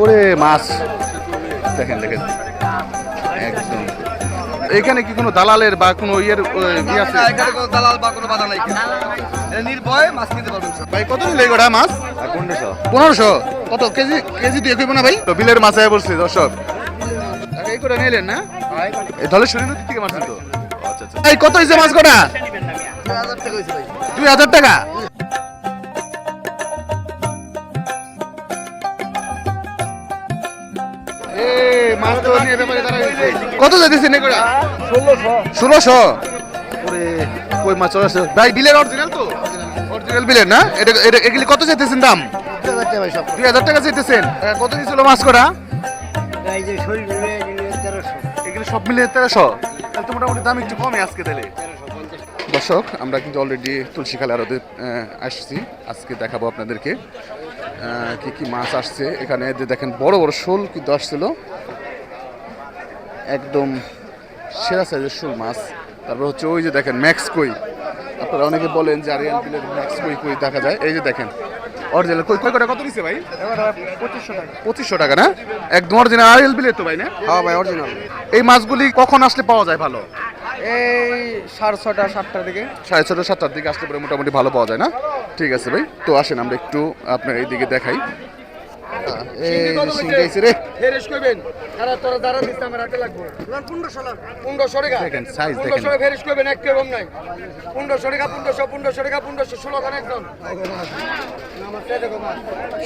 ওরে মাছ। দেখেন দেখেন। একদম। এখানে কি কোনো দালালের বা কোনো ইয়ের ইয়ে আছে? এখানে কোনো দালাল বা কোনো বাধা নাই এটা নির্ভয়ে মাছ কিনতে পারবেন ভাই কত নিলে গোটা মাছ? পনেরোশো। কত? কেজি কেজি দিয়ে কইব না ভাই? তো বিলের মাছ আয় বলছি দর্শক। এই করে নিলেন না? এই ধলে শরীর থেকে মাছ তো আচ্ছা আচ্ছা। এই কত হয়েছে মাছ কটা? চার হাজার টাকা দুই হাজার টাকা? কত যাইতেছেন এগুলা ষোলোশো। কই মাছ আছে ভাই বিলের অরিজিনাল তো। অরিজিনাল বিলের না? এটা এটা এগুলি কত চাইতেছেন দাম? দুই হাজার টাকা চাইতেছেন কত দিয়েছিল মাছ করা এগুলি সব মিলে তেরোশো? তাহলে তো মোটামুটি দাম একটু কমে আজকে তাহলে। দর্শক আমরা কিন্তু অলরেডি তুলসী খালে আরতে আসছি। আজকে দেখাবো আপনাদেরকে কি কি মাছ আসছে। এখানে যে দেখেন বড় বড় শোল কিন্তু আসছিল। একদম সেরা সাইজের শোল মাছ। তারপর হচ্ছে ওই যে দেখেন ম্যাক্স কই। আপনারা অনেকে বলেন যে আরিয়ান বিলের ম্যাক্স কই কই দেখা যায়। এই যে দেখেন অরিজিনাল কই কই কটা কত নিছে ভাই? পঁচিশশো টাকা। না? একদম অরিজিনাল আরিয়াল বিলের তো ভাই না? হ্যাঁ ভাই অরিজিনাল এই মাছগুলি কখন আসলে পাওয়া যায় ভালো? এই সাড়ে ছটা সাতটার দিকে। সাড়ে ছটা সাতটার দিকে আসলে পরে মোটামুটি ভালো পাওয়া যায় না? ঠিক আছে ভাই তো আসেন আমরা একটু আপনার এইদিকে দেখাই। এই যে সিংগাইছে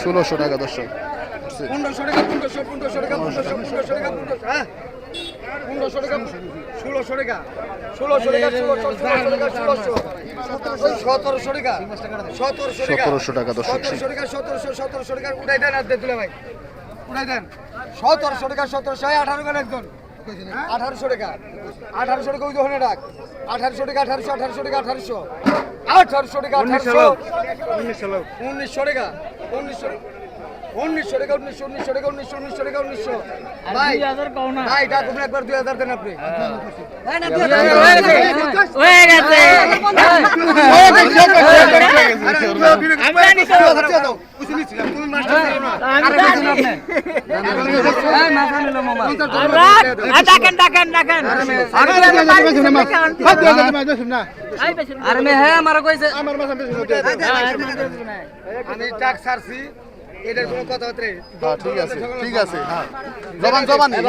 ষোলোশো টাকা দর্শক। পনেরোশো টাকা পনেরোশো পনেরোশো টাকা পনেরোশো পনেরোশো টাকা পনেরোশো হ্যাঁ? পনেরোশো টাকা ষোলোশো টাকা ষোলোশো টাকা ষোলোশো টাকা সতেরোশো টাকা সতেরোশো টাকা সতেরোশো টাকা দর্শক সতেরোশো টাকা সতেরোশো সতেরোশো টাকা উঠাই দেন আর তুলে ভাই উঠাই দেন। সতেরোশো টাকা সতেরোশো আঠারো টাকা একজন? আঠারোশো টাকা আঠারোশো টাকা ওই দোকানে ডাক। আঠারোশো টাকা আঠারোশো আঠারোশো টাকা আঠারোশো। আঠারোশো টাকা আঠারোশো। উনিশশো টাকা উনিশশো উনিশশো টাকা উনিশশো উনিশশো টাকা উনিশশো উনিশশো টাকা উনিশশো ভাই ভাই ডাকুন একবার দুই হাজার দেন আপনি হয়ে গেছে ডাকেন ডাকেন ডাকেন আরে মে হ্যাঁ আমার কইছে আমি টাক সারছি এটার কোনো কথা হতে হ্যাঁ, ঠিক আছে ঠিক আছে হ্যাঁ। জবান জবান দুই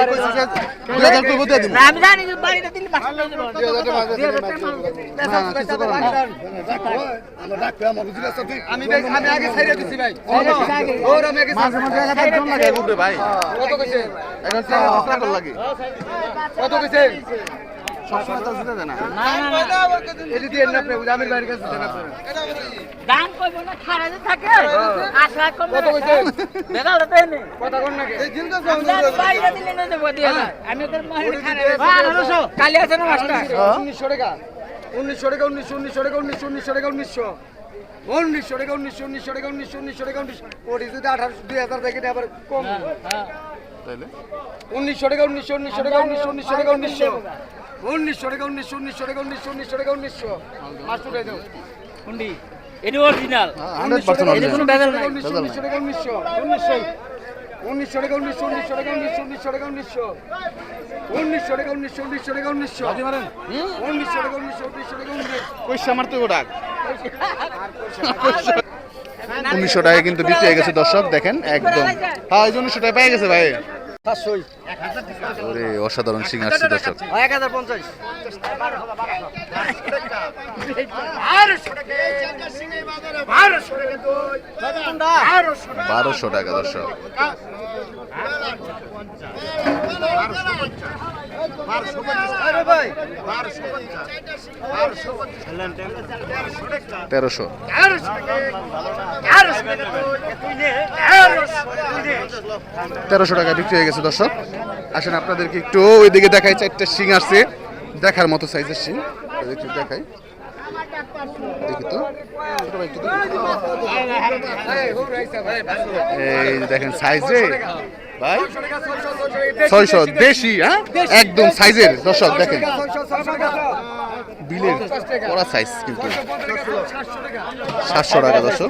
হাজার কই বলতে দিন আমি জানি যে দিলে মাছ টাকা আমি আমি আগে ছাইরে দিছি ভাই। ওর আমি আগে মাঝে মাঝে এক হাজার জন লাগে ভাই। কত কইছে? এখন টাকা লাগে। কত কইছে? সবসময় তো দিতে দেয় না। এটি দিয়ে না আপনি আমির ভাইয়ের কাছে দেন আপনারা। দাম কইবো না খারাজে থাকে। আশা কম কত কইছে? বেগাল তো দেয়নি। কথা কোন নাকি বাড়িতে দিলে না দেবো দিয়ে আমি তোর মহিলা খারাজে কালি আছে না মাছটা? উনিশশো টাকা। উনিশশো টাকা উনিশশো উনিশশো টাকা উনিশশো উনিশশো টাকা উনিশশো। উনিশশো টাকা উনিশশো উনিশশো টাকা উনিশশো উনিশশো টাকা উনিশশো। ওটি যদি আঠারোশো দুই হাজার থেকে আবার কম। তাইলে? উনিশশো টাকা উনিশশো উনিশশো টাকা উনিশশো উনিশশো টাকা উনিশশো। উনিশশো টাকা উনিশশো উনিশশো টাকা উনিশশো উনিশশো টাকা উনিশশো মাছ উঠাই দাও এটি অরিজিনাল এটা কোনো বেজাল নাই উনিশশো উনিশশো টাকা উনিশশো উনিশশো উনিশশো টাকা উনিশশো উনিশশো টাকা উনিশশো উনিশশো টাকা উনিশশো উনিশশো টাকা উনিশশো উনিশশো টাকা উনিশশো উনিশশো টাকা উনিশশো উনিশশো টাকা উনিশশো পয়সা মারতে ডাক উনিশশো টাকায় কিন্তু বিক্রি হয়ে গেছে দর্শক দেখেন একদম হ্যাঁ এই উনিশশো টাকা পেয়ে গেছে ভাই ওরে অসাধারণ সিং আসছে দর্শক এক হাজার পঞ্চাশ। বারোশো টাকা দর্শক। তেরোশো। তেরোশো টাকা বিক্রি হয়ে গেছে, দর্শক। আসেন আপনাদেরকে একটু ওইদিকে দেখাই, চারটা শিং আসছে। দেখার মতো সাইজের শিং। দেখাই। দেখি তো। এই দেখেন সাইজ রে ভাই, ছয়শো দেশি হ্যাঁ? একদম সাইজের দর্শক, দেখেন। বিলের কড়া সাইজ কিন্তু। সাতশো টাকা, দর্শক।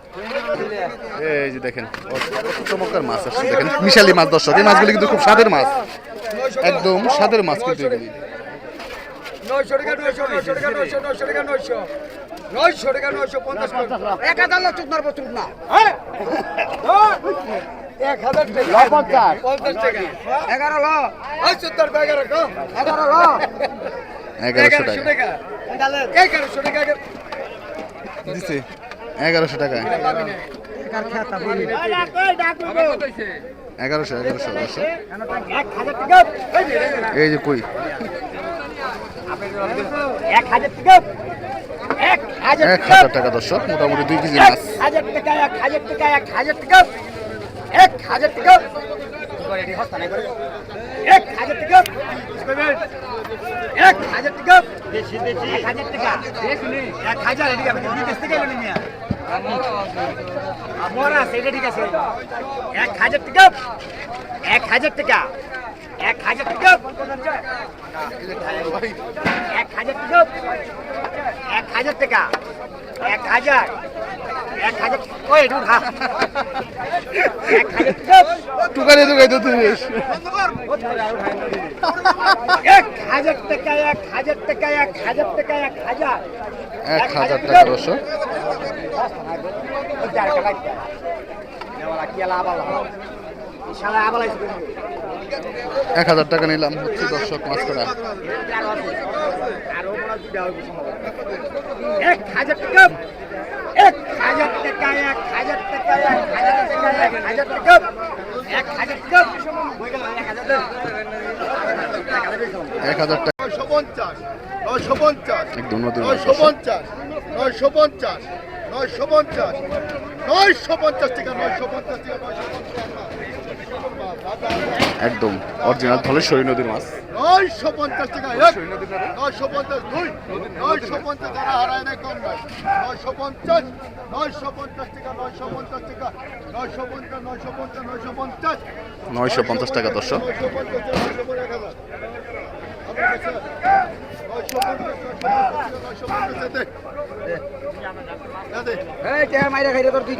এই যে দেখেন চমৎকার মাছ আসছে। দেখেন মিশালি মাছ দর্শক এই মাছগুলি কিন্তু খুব স্বাদের মাছ। একদম স্বাদের মাছ কিন্তু এগুলি। এগারোশো টাকা। দিছে। এগারোশো টাকা। এগারোশো এগারোশো এগারোশো। এই যে কই? এক হাজার টাকা এক হাজার টাকা দর্শক, মোটামুটি দুই কেজি মাছ। হাজার টাকা, এক হাজার টাকা, এক হাজার টাকা, এক হাজার টাকা। এক হাজার টাকা। এক হাজার টাকা। এক হাজার টাকা। এক হাজার এদিকে বিদেশ থেকে এলেন মিয়া আমার আছে এটা ঠিক আছে। এক হাজার টাকা। এক হাজার টাকা। এক হাজার টাকা। এক হাজার টাকা। এক হাজার টাকা। এক হাজার। এক হাজার ওই এক হাজার টাকা। টুকারে তো তুই এক হাজার টাকা এক হাজার টাকা এক হাজার টাকা এক হাজার। এক হাজার টাকা দর্শক এক হাজার টাকা নিলাম হচ্ছে দর্শক মাছ করা এক হাজার টাকা এক হাজার টাকা এক হাজার টাকা হাজার টাকা এক হাজার টাকা এক হাজার টাকা নয়শো পঞ্চাশ নয়শো পঞ্চাশ টাকা নয়শো পঞ্চাশ টাকা নয়শো পঞ্চাশ টাকা একদম অরিজিনাল ধলেশ্বরী নদীর মাছ নয়শো পঞ্চাশ টাকা নয়শো পঞ্চাশ দুই নয়শো পঞ্চাশ যারা হারায় না কম নয় নয়শো পঞ্চাশ নয়শো পঞ্চাশ টাকা নয়শো পঞ্চাশ টাকা নয়শো পঞ্চাশ নয়শো পঞ্চাশ নয়শো পঞ্চাশ নয়শো পঞ্চাশ টাকা দর্শক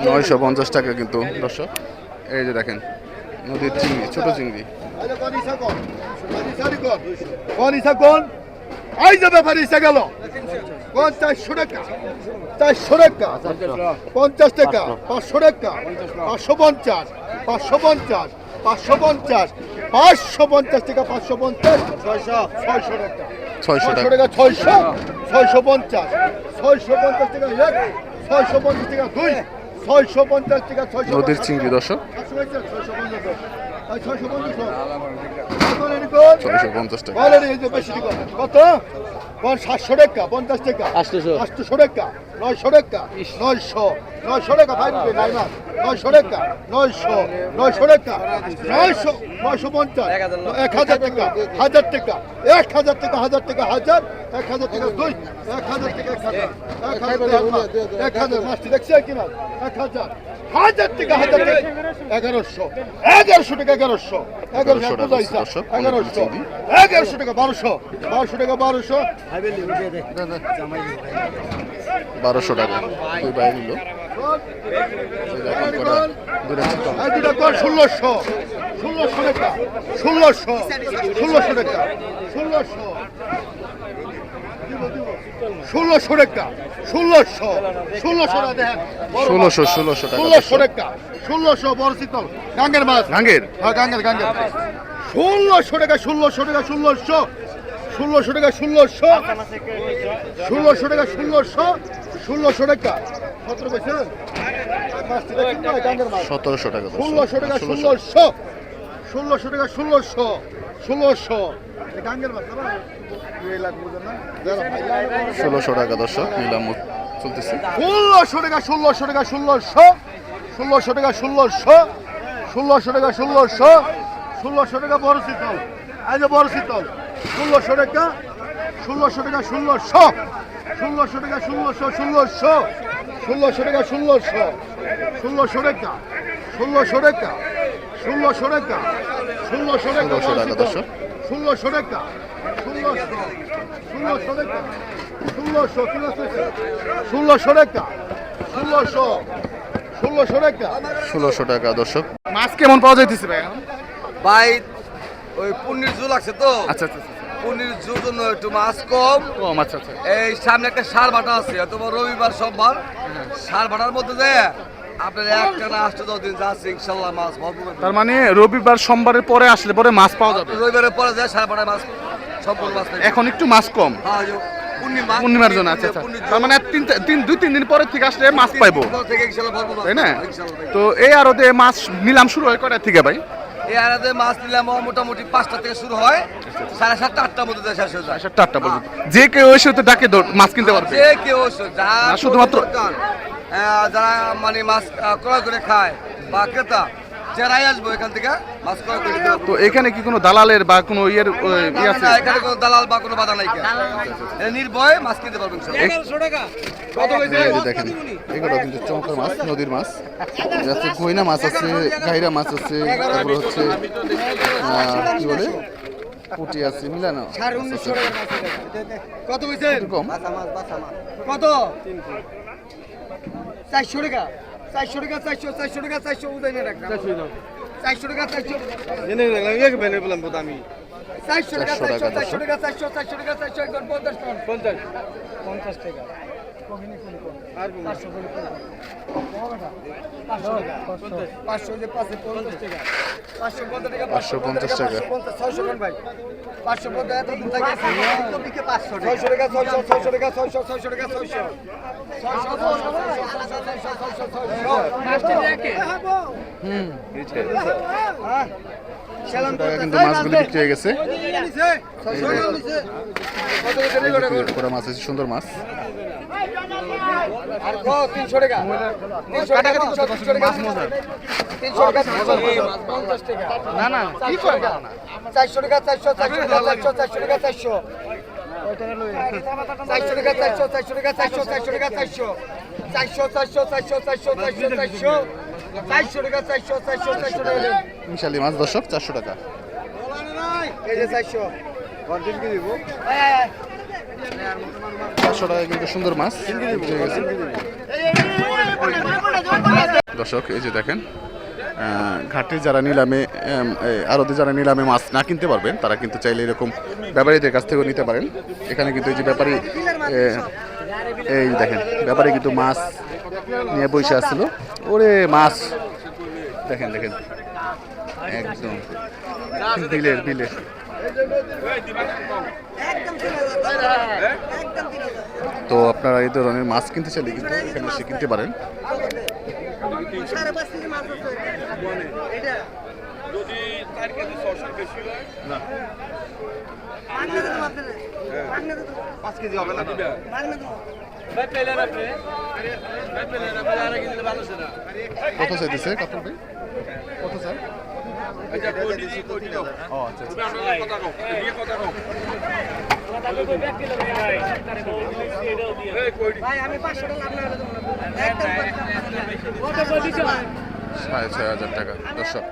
নয়শো পঞ্চাশ টাকা কিন্তু দর্শক এই যে দেখেন নদীর চিংড়ি ছোট চিংড়ি। কোন পানিসারি কোন আই যাবে পানিসা গেল। কোন চারশো টাকা। চারশো টাকা। পঞ্চাশ টাকা। পাঁচশো টাকা। পাঁচশো পঞ্চাশ। পাঁচশো পঞ্চাশ। পাঁচশো পঞ্চাশ। পাঁচশো পঞ্চাশ টাকা পাঁচশো পঞ্চাশ। ছয়শো ছয়শো টাকা। ছয়শো টাকা ছয়শো। ছয়শো পঞ্চাশ। ছয়শো পঞ্চাশ টাকা এক। ছয়শো পঞ্চাশ টাকা দুই। ছয়শো পঞ্চাশ টাকা ছয়শো নদীর চিংড়ি দর্শক। ছয়শো পঞ্চাশ টাকা। কত? সাতশো টাকা পঞ্চাশ টাকা। আটশো। টাকা নয়শো টাকা নয়শো। নয়শো টাকা ফাইভ নাই না নয়শো টাকা নয়শো নয়শো টাকা নয়শো নয়শো পঞ্চাশ এক হাজার টাকা হাজার টাকা এক হাজার টাকা হাজার টাকা হাজার এক হাজার টাকা দুই এক হাজার টাকা এক হাজার এক হাজার এক হাজার দেখছি কিনা এক হাজার হাজার টাকা হাজার টাকা এগারোশো এগারোশো টাকা এগারোশো এগারোশো টাকা বুঝাইছা দর্শক, এগারোশো এগারোশো টাকা বারোশো বারোশো টাকা বারোশো। বারোশো টাকা দুই বাইরে নিল। ষোলোশো। ষোলোশো টাকা। ষোলোশো। ষোলোশো টাকা। ষোলোশো। ষোলোশো টাকা। ষোলোশো। ষোলোশো টাকা দেখেন। ষোলোশো ষোলোশো টাকা ষোলোশো টাকা। ষোলোশো বড় শীতল। গাঙ্গের মাছ। গাঙ্গের। হ্যাঁ গাঙ্গের গাঙ্গের। ষোলোশো টাকা ষোলোশো টাকা ষোলোশো। ষোলোশো টাকা ষোলোশো। ষোলোশো টাকা ষোলোশো। ষোলোশো টাকা। সতেরো পেয়েছেন সতেরোশো টাকা। ষোলোশো টাকা ষোলোশো ষোলোশো টাকা ষোলোশো ষোলোশো। ষোলোশো টাকা দর্শক নিলাম চলতেছে ষোলোশো টাকা ষোলোশো টাকা ষোলোশো ষোলোশো টাকা ষোলোশো ষোলোশো টাকা ষোলোশো ষোলোশো টাকা বড় শীতল যে বড় শীতল ষোলোশো টাকা ষোলোশো টাকা ষোলোশো ষোলোশো টাকা ষোলোশো ষোলোশো ষোলোশো টাকা ষোলোশো ষোলোশো টাকা ষোলোশো টাকা ষোলোশো টাকা ষোলোশো টাকা ষোলোশো টাকা দর্শক। ষোলোশো টাকা ষোলোশো ষোলোশো টাকা ষোলোশো ষোলোশো টাকা ষোলোশো টাকা ষোলোশো টাকা দর্শক। মাছ কেমন পাওয়া যাইতেছে ভাই ভাই ওই পুণ্যের জু লাগছে তো? আচ্ছা আচ্ছা আচ্ছা। পুণ্যের জুর জন্য একটু মাছ কম। কম আচ্ছা আচ্ছা। এই সামনে একটা সার বাটা আছে তোমার রবিবার সোমবার। সার বাটার মধ্যে যে তার মানে রবিবার সোমবারের পরে আসলে পরে মাছ পাওয়া যাবে? রবিবারের পরে যায় বাটার মাছ সম্পূর্ণ মাছ এখন একটু মাছ কম। হ্যাঁ, পূর্ণিমা পূর্ণিমার জন্য আচ্ছা আচ্ছা। তার মানে তিন তিন দুই তিন দিন পরের থেকে আসলে মাছ পাইবো। পর তাই না। তো এই আরতে মাছ নিলাম শুরু হয় কয়টা থেকে ভাই? এই আড়াতে মাছ নিলাম মোটামুটি পাঁচটা থেকে শুরু হয়। সাড়ে সাতটা আটটার মধ্যে যায় শেষ হয়ে যায়। আচ্ছা চারটা পর্যন্ত যে কেউ এসে তো ডাকে মাছ কিনতে পারবে। যে কেউ এসো, শুধুমাত্র- যারা মানে মাছ ক্রয় করে খায় বা ক্রেতা যারাই আসব এখান থেকে মাছ ক্রয় করে তো এখানে কি কোনো দালালের বা কোনো ইয়ের ও, আছে? এখানে কোনো দালাল বা কোনো বাধা নাই নির্ভয়ে মাছ কিনতে পারবেন দেখেন এগুলো কিন্তু চমৎকার মাছ নদীর মাছ। যাচ্ছে কইনা মাছ আছে গাইরা মাছ আছে তারপরে হচ্ছে কি বলে? পুটি আছে মিলানো কত কত? চারশো টাকা চারশো টাকা চারশো চারশো টাকা চারশো উদয় না রাখলাম। চারশো টাকা। চারশো চারশো। আমি। চারশো টাকা, চারশো চারশো টাকা চারশো চারশো টাকা চারশো একবার পঞ্চাশ টাকা। পঞ্চাশ। পঞ্চাশ টাকা। পাঁচশো পঞ্চাশ টাকা। ছয়শো ভাই। পাঁচশো পঞ্চাশ ছয়শো টাকা ছয়শো ছয়শো টাকা ছয়শো ছয়শো টাকা ছয়শো। কিন্তু মাছগুলো মাছ আছে সুন্দর মাছ। তিনশো টাকা। তিনশো টাকা তিনশো তিনশো টাকা। তিনশো টাকা তিনশো পঞ্চাশ টাকা। না না কি করে চারশো টাকা চারশো চারশো টাকা চারশো চারশো টাকা চারশো। চারশো টাকা চারশো চারশো টাকা চারশো চারশো টাকা চারশো। চারশো চারশো চারশো চারশো চারশো চারশো। চারশো টাকা চারশো চারশো চারশো টাকা। মিশালি মাছ দর্শক চারশো টাকা। এই যে চারশো। চারশো টাকা কিন্তু সুন্দর মাছ। দর্শক, এই যে দেখেন ঘাটে যারা নিলামে আরতে যারা নিলামে মাছ না কিনতে পারবেন, তারা কিন্তু চাইলে এরকম ব্যাপারীদের কাছ থেকেও নিতে পারেন। এখানে কিন্তু এই যে ব্যাপারী এই দেখেন, ব্যাপারী কিন্তু মাছ নিয়ে বসে আসছিল। ওরে, মাছ! দেখেন দেখেন। একদম। বিলের বিলের তো আপনারা এই ধরনের মাছ কিনতে চাইলে কিন্তু এখানে এসে কিনতে পারেন। কত চাইতেছে কাতল ভাই? কত চাই? ও আচ্ছা আচ্ছা। সাড়ে ছয় হাজার টাকা। দর্শক